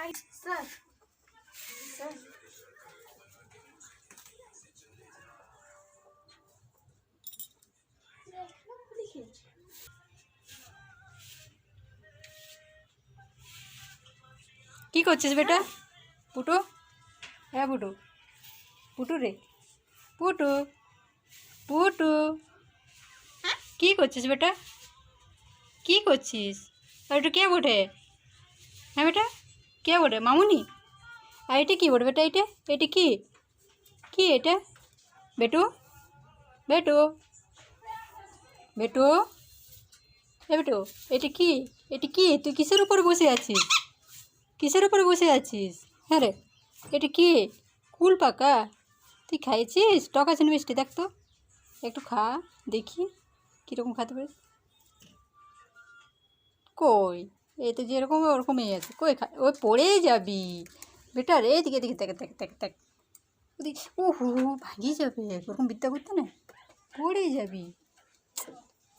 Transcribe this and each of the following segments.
Sir sir কি করছিস বেটা? পুটু? হ্যাঁ পুটু। পুটু রে। পুটু। পুটু। কি করছিস বেটা? কি করছিস? আর এটা কে বটে হ্যাঁ বেটা? কে বটে মামুনি? আর এটা কী বটে বেটা এটা? এটা কি? কি এটা? বেটু? বেটু? বেটু? এ বেটু, এটা কি? এটা কি? তুই কিসের উপর বসে আছিস? কিসের উপরে বসে আছিস? হ্যাঁ রে, এটা কি? কুল পাকা? তুই খাইছিস? টক আছে না মিষ্টি? দেখ তো। একটু খা, দেখি কীরকম খাতে পারিস। কই? এই তো যেরকম ওরকমই আছে। কই ওই পড়েই যাবি। বেটা রে এদিকে এদিকে, দেখ দেখ দেখ ওদিকে, ও হু ভাঙিয়ে যাবে। ওরকম বিদ্যা করতে না? পড়েই যাবি।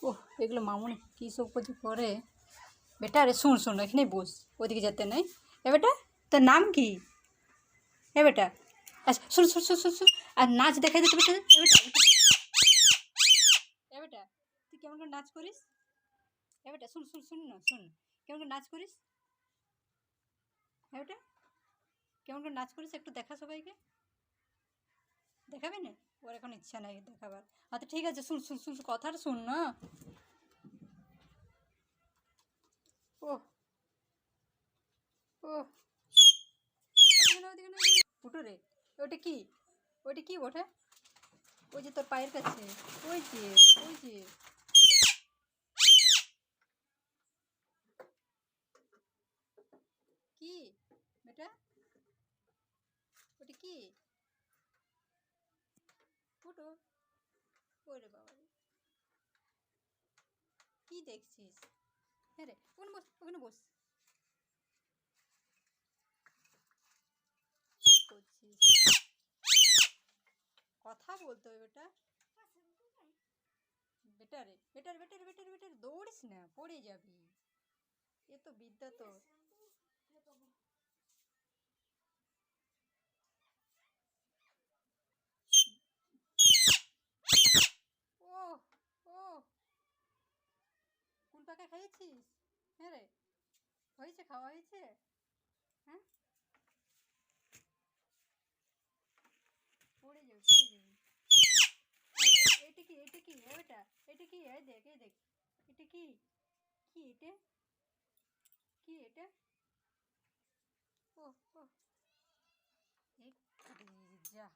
ও এগুলো মামুনি কী সব কিছু করে। বেটা আরে শুন শুন এখানে বস। ওদিকে যেতে নেই। এ বেটা, তোর নাম কি? এ বেটা আচ্ছা শুন শুন শুন শুন শুন। আর নাচ দেখা দিতে বেটা, এ বেটা। এ বেটা, তুই কেমন করে নাচ করিস? এ বেটা, শুন শুন শুন না, শুন। কেমন করে নাচ করিস? হ্যাঁ বেটা কেমন করে নাচ করিস একটু দেখা সবাইকে। দেখাবি না? ওর এখন ইচ্ছা নাই দেখাবার। আচ্ছা ঠিক আছে, শুন শুন শুন কথাটা শুন, না? ও ও রে, ওটা কি? ওটা কি ওঠে ওই যে তোর পায়ের কাছে। ওই যে ওই যে কি বেটা ওটা কি ফুটো ওরে বাবা কি দেখছিস? হ্যাঁ রে, ওখানে বস ওখানে বস। করছিস? কথা বলতে হবে বেটা। বেটারে বেটার বেটার বেটার বেটার দৌড়িস না, পড়ে যাবি। এ তো বিদ্যা তো ও ও কুল খেয়েছিস হ্যাঁ রে। হয়েছে, খাওয়া হয়েছে? হ্যাঁ? পড়ে যাবে পড়ে যাবে। এটা কি এটা কি? বেটা এটা কি? এই দেখ এই দেখ। এটা কি? কি এটা? কি এটা? ও ও যা।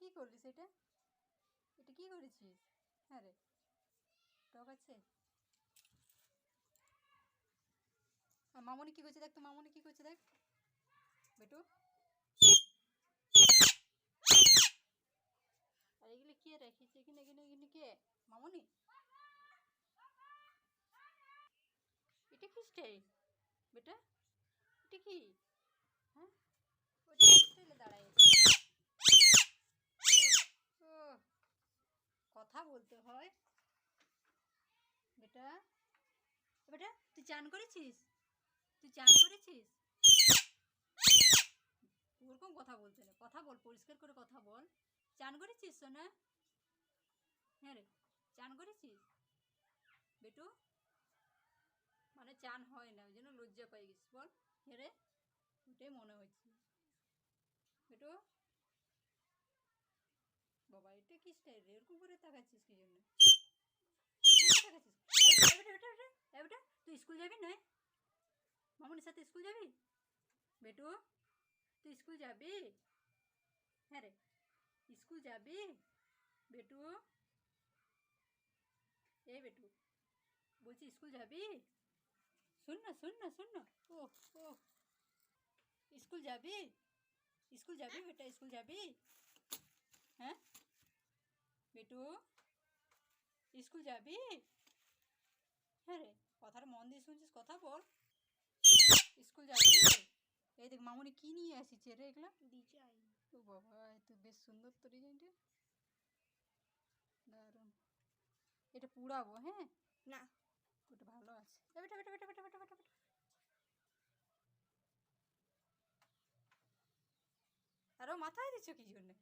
কি করলিস এটা এটা কি করেছিস? হ্যাঁ রে। টক আছে আর মামনি কি করছে দেখ তো, মামনি কি করছে দেখ। বেটু। আর এগুলো কে রেখেছে? এখানে এখানে এখানে কে? মামনি? এটা কি স্টাইল বেটা, এটা কি? হ্যাঁ? ওটা স্টাইলে দাঁড়ায় কথা বলতে হয়। বেটা বেটা, তুই চান করেছিস? তুই চান করেছিস? ওরকম কথা বলতে না কথা বল, পরিষ্কার করে কথা বল। চান করেছিস, সোনা? হ্যাঁ রে চান করেছিস? বেটু? মানে চান হয় না, ওই জন্য লজ্জা পাই গেছিস, বল। হ্যাঁ রে, ওটাই মনে হচ্ছে। বেটু? বাবা, এটা কি স্টাইল রে? এরকম করে তাকাচ্ছিস কি জন্য? তাকাচ্ছিস? তুই স্কুল যাবি না মামুনির সাথে স্কুল যাবি? বেটু, তুই স্কুল যাবি? হ্যাঁ রে, স্কুল যাবি? বেটু, এ বেটু, বলছি স্কুল যাবি? শুন না শুন না শুন না। ও ও, স্কুল যাবি? স্কুল যাবি বেটা, স্কুল যাবি? হ্যাঁ? বেটু, স্কুল যাবি? হ্যাঁ রে, কথাটা মন দিয়ে শুনছিস, কথা বল। স্কুল যাবি এই দেখ মামুনি কি নিয়ে আসিছে রে এগুলা? ডিজাইন ও বাবা তো বেশ সুন্দর তো ডিজাইনটা দারুণ। এটা পুড়াবো হ্যাঁ? না। ওটা ভালো আছে। বেটা বেটা বেটা বেটা বেটা বেটা। বেটা আরও মাথায় দিচ্ছ কি জন্যে?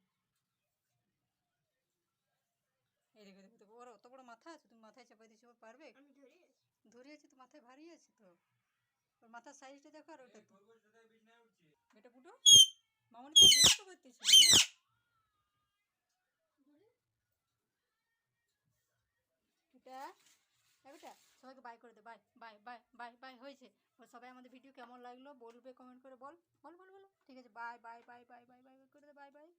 এই দেখো দেখো ওর অত বড় মাথা আছে তুমি মাথায় চাপাই দিচ্ছ পারবে? ধরে আছে তো মাথায় ভারী আছে তো? ওর মাথার সাইজটা দেখো আর ওটা তো এটা মামনি তো বিরক্ত করতেছিল না এটা হ্যাঁ বেটা সবাইকে বাই করে দে bye bye bye bye bye হয়েছে ও সবাই আমাদের ভিডিও কেমন লাগল বলবে কমেন্ট করে বল বল বল বল ঠিক আছে bye bye bye bye bye bye করে দে বাই বাই